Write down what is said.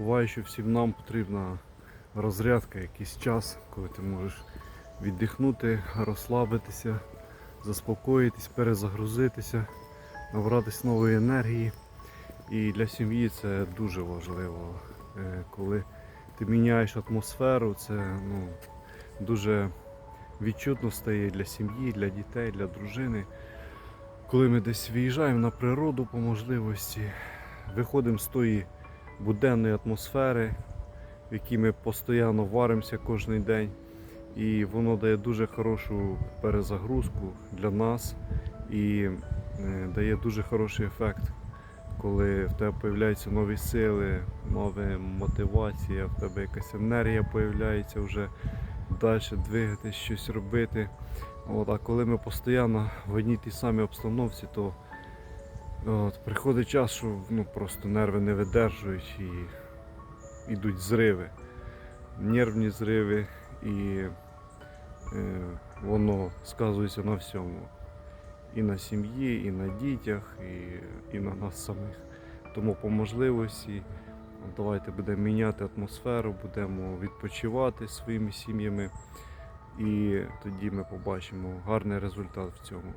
Буває, що всім нам потрібна розрядка, якийсь час, коли ти можеш віддихнути, розслабитися, заспокоїтись, перезагрузитися, набратись нової енергії. І для сім'ї це дуже важливо. Е, Коли ти міняєш атмосферу, це ну, дуже відчутно стає для сім'ї, для дітей, для дружини. Коли ми десь виїжджаємо на природу по можливості, виходимо з тої буденної атмосфери, в якій ми постійно варимося кожен день. І воно дає дуже хорошу перезагрузку для нас і е, дає дуже хороший ефект, коли в тебе з'являються нові сили, нова мотивація, в тебе якась енергія з'являється вже далі двигатись, щось робити. От, а коли ми постійно в одній тій самій обстановці, то от, приходить час, що ну, просто нерви не видержують і йдуть зриви, нервні зриви, і е, воно сказується на всьому. І на сім'ї, і на дітях, і, і на нас самих. Тому по можливості давайте будемо міняти атмосферу, будемо відпочивати своїми сім'ями. І тоді ми побачимо гарний результат в цьому.